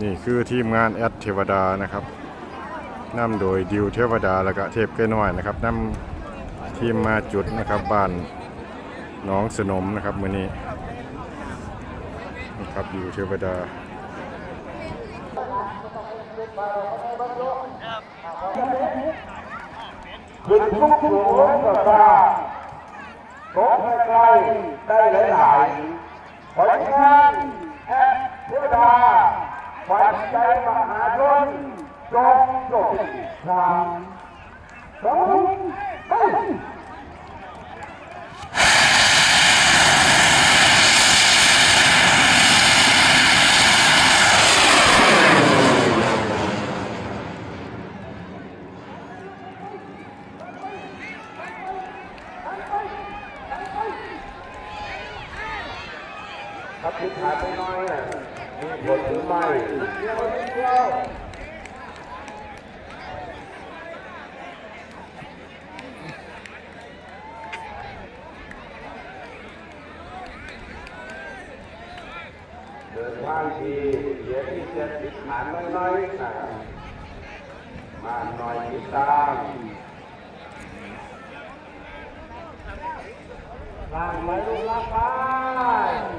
นี่คือทีมงานแอดเทวดานะครับนำโดยดิวเทวดาแล้วก็เทพเก้น้อยนะครับนำทีมมาจุดนะครับบ้านน้องสนมนะครับมื้อนี้นะครับดิวเทวดาขึ้นทุกสูงก็ทราบตกใกล้ได้หลายๆผลงานแอดเทวดา ฝันใจมหาชนจงจบทางสองไปถ้าผิดพลาดไปน้อย น่ะมีผลหรือไม่เดียวนิดเดียวเดินทางดีเดี๋ยวที่จะผิดพลาดน้อยๆนะมาหน่อยติดตามลางไว้ลูกลางไป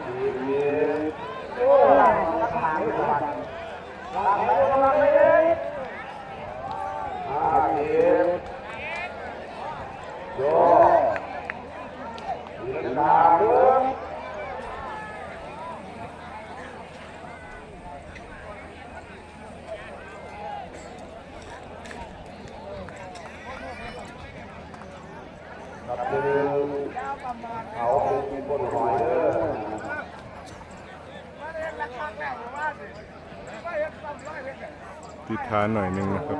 ดีเย็นโอ้ลางลางไม่ทันลางไปลูกลางไปเองอ่าเย็นโยดีลางเบิ้ง กับคือเขาเป็นคนหอยเด้อ ติดทานหน่อยหนึงนะครับ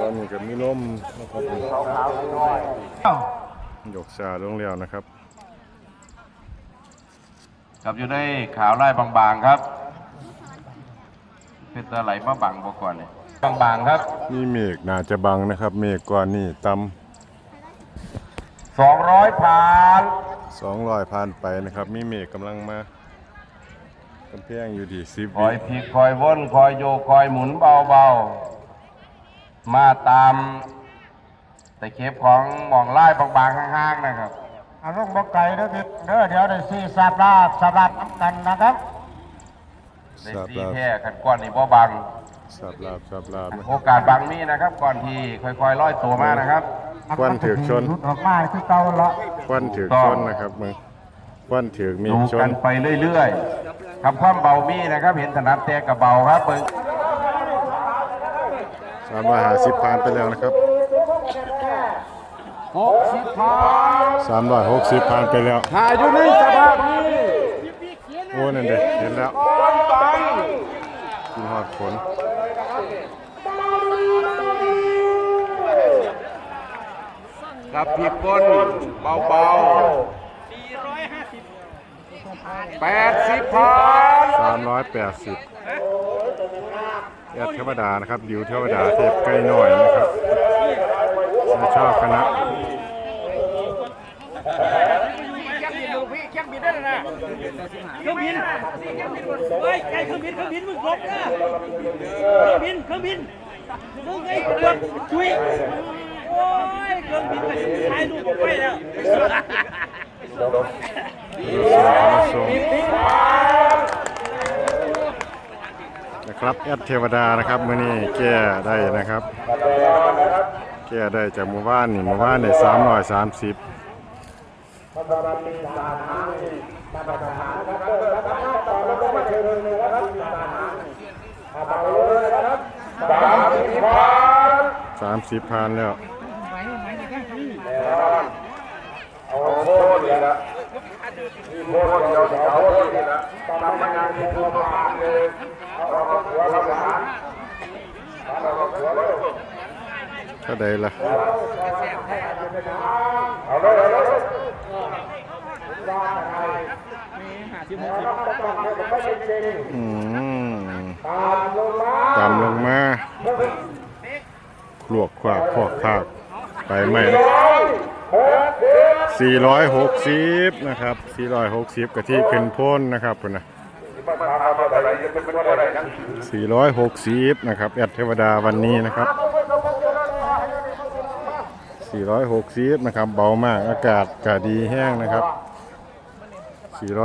ตอนนี้ก็มีล่มนะครับขาวขาวน้อยยกชาลงแล้วนะครับ ครับอยู่ในขาวไล่บางๆครับเป็นตะไหลมาบังบก่อนเนี่ยบางๆครับมีเมฆน่าจะบังนะครับ เมฆก่อนนี่ต่200ผ่านำ200ผ่านไปนะครับ มีเมฆกำลังมากำแพงอยู่ที่10คอวิยพลิกคอยวนคอยโยกคอยหมุนเบาๆ มาตามแต่เคปของหมองไล่บางๆข้างๆนะครับอารุ่งบกไก่เด้อพี่เด้อเดี๋ยวได้สี่สับลาบสับลาบน้ำกันนะครับในสับสีลาบแท้ขันก้อนนี่บ่บังสับลาบสับลาบนะโอกาสบังมีนะครับ ก่อนที่ค่อยๆลอยตัวมานะครับควันถือกชนรุดออกมาคือเก่าละควันถือกชนนะครับมึงควันถือกเมฆดูชกันนไปเรื่อยๆคำความเบามีนะครับ เห็นถนัดแต่กับเบาครับ เบิ่ง350ผ่านไปแล้วนะครับหกสิบพอ360ผ่านไปแล้วหาอยู่ในสภาพนี้โอ้นั่นเด็เห็นแล้วบังกินหอดผลกับผิดก้นเบาๆ450 80พัน380แอดเทวดานะครับดิวเทวดาเทพใกล้หน่อยนะครับชอบคณะเครื่องบินเฮ้ยไกลเครื่องบินเครื่องบินมึงลบนะเครื่องบินเครื่องบินมึงไอ้เกือบช่วยโอ้ยเครื่องบินถ่ายรูปไปแล้ว ส่งนะค รับแอดเทวดานะครับมื่อนี้แก้ได้นะครับ แก้ได้จากหมู่บ้านนี่หมู่บ้านใน330มันประมาณปีศาจหางนี่มรฐานนะครับเออสามารถต่อระบบมาเชิญเลยนะครับปีศาจหางนี่เอาต่อเลยนะครับสามสิบพันแล้วแน่นอนเอาโคตรเลยนะ โบนเดียวเดียวโบนนี่ละทำงานเป็นตัวประกันเลยเอาเอาหัวเราหลานเอาเอาหัวเราเท่าใดล่ะเอาเลยเอาเลยอืมตามลงมาตามลงมาลวกขวากขอกขากไปใหม่หกสิบ 460 นะครับ 460กะที่ขึ้นพ้นนะครับพุ่นนะมาทำอะไรจะเป็นอะไรนะ460 นะครับแอดเทวดาวันนี้นะครับ 460 นะครับ เบามากอากาศก็ดีแห้งนะครับ400